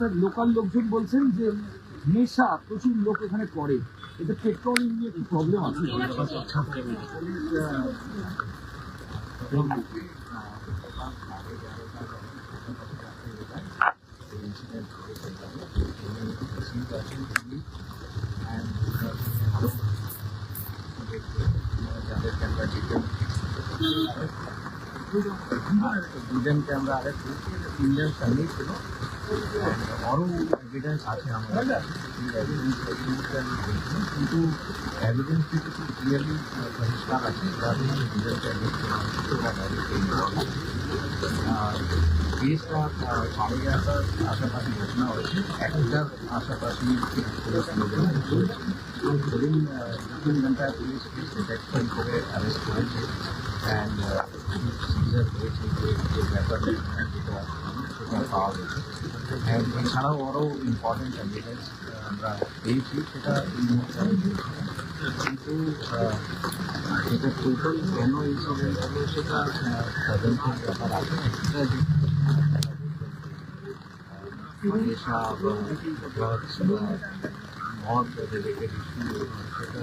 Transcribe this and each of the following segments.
Sir local লোকজন বলছেন যে নেশা প্রচুর লোক এখানে করে এতে পেট্রোলিং নিয়ে কি প্রবলেম আছে? দুজনকে আমরা করেছি তিনজন সঙ্গেই ছিল। আরও এভিডেন্স আছে আমাদের কাছে। এই evidence এই মুহূর্তে আমি বলছি না, কিন্তু এভিডেন্স কিন্তু খুব ক্লিয়ারলি পরিষ্কার আছে যাদের দুজনকে অ্যারেস্ট করা হয়েছে ওরা ডাইরেক্ট এই আর কেসটা আহ, সাড়ে এগারোটার আশাপাশি ঘটনা হয়েছে একটার আশাপাশি পুলিশ লোকজন চলছে ধরুন আহ, দু তিন ঘন্টায় পুলিশ কেস ডিটেকশন করে অ্যারেস্ট করেছে অ্যান্ড সিজার হয়েছে যে যে ব্যাপারটা যেটা সেটা পাওয়া গেছে অ্যান্ড এছাড়াও আরও ইম্পর্টেন্ট এভিডেন্স আমরা পেয়েছি সেটা এই মুহূর্তে আমি বলছি না। কিন্তু আহ, এটা টোটাল কেন ইনসিডেন্ট হলো সেটা তদন্তের ব্যাপার আছে একটা যে নেশা বা ড্রাগস বা মদ রিলেটেড ইস্যু সেটা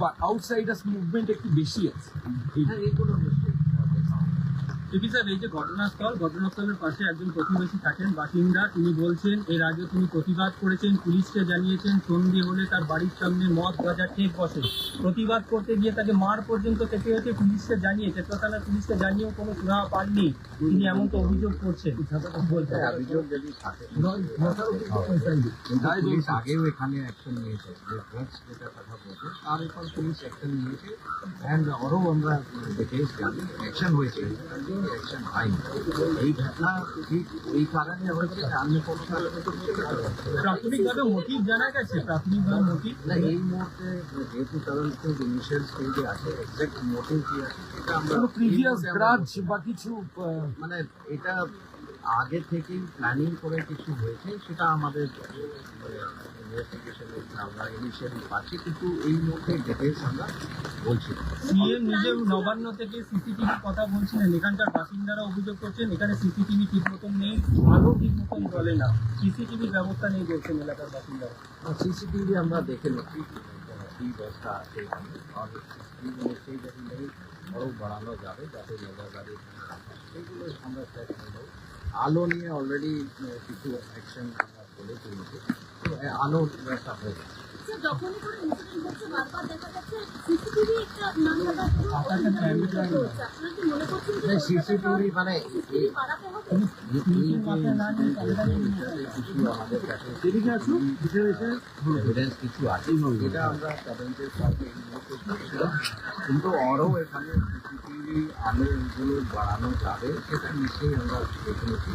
বা আউটসাইডার্স মুভমেন্ট একটু বেশি আছে। স্যার এই যে ঘটনাস্থল ঘটনাস্থলের পাশে একজন প্রতিবেশী থাকেন বাসিন্দা। তিনি বলছেন এর আগে তিনি প্রতিবাদ করেছেন পুলিশকে জানিয়েছেন সন্ধে হলে তার বাড়ির সামনে মদ গাঁজা ঠেক বসে। প্রতিবাদ করতে গিয়ে তাকে মার পর্যন্ত খেতে হয়েছে পুলিশকে জানিয়ে চেতলা পুলিশকে জানিয়েও কোনো সুরাহা পাননি। তিনি এমন তো অভিযোগ করছেন। হ্যাঁ, এখানে অ্যাকশন নিয়েছে। তার পুলিশ অ্যাকশন নিয়েছে। আরও আমরা অ্যাকশন হয়েছে। অ্যাকশন হয়নি এই ঘটনা ঠিক এই কারণে হয়েছে যে কোনো কারণে তো হতে পারে না। প্রাথমিকভাবে মোটিভ জানা গেছে প্রাথমিকভাবে মোটিভ না এই মুহূর্তে যেহেতু তদন্ত ইনিশিয়াল স্টেজে আছে এক্সাক্ট মোটিভ কি আছে সেটা আমরা প্রিভিয়াস গ্রাজ বা কিছু মানে এটা আগে থেকেই প্ল্যানিং করে কিছু হয়েছে সেটা আমাদের ইনভেস্টিগেশনে আমরা ইনিশিয়ালি পাচ্ছি কিন্তু এই মুহূর্তে ডিটেলস আমরা বলছি সিএম নিজে নবান্ন থেকে সিসিটিভি কথা বলছিলেন এখানকার বাসিন্দারা অভিযোগ করছেন এখানে সিসিটিভি ঠিক মতন নেই আলো ঠিক মতন জ্বলে না। সিসিটিভি ব্যবস্থা নেই বলছেন এলাকার বাসিন্দারা। সিসিটিভি আমরা দেখে নিচ্ছি কি ব্যবস্থা আছে আর নেই আরও বাড়ানো যাবে যাতে নজরদারি সেগুলো আমরা চেক করব আলো নিয়ে অলরেডি কিছু অ্যাকশন আমরা বলে তুলেছি তো এ আলোর যখনই হচ্ছে, বারবার দেখা যাচ্ছে একটা মনে করছেন যে সিসিটিভি মানে বাড়াতে হবে? কিছু আছে। আমরা তদন্তের সাথে। কিন্তু আরও এখানে সিসিটিভি আলো বাড়ানো যাবে সেটা নিশ্চয়ই আমরা দেখে নিচ্ছি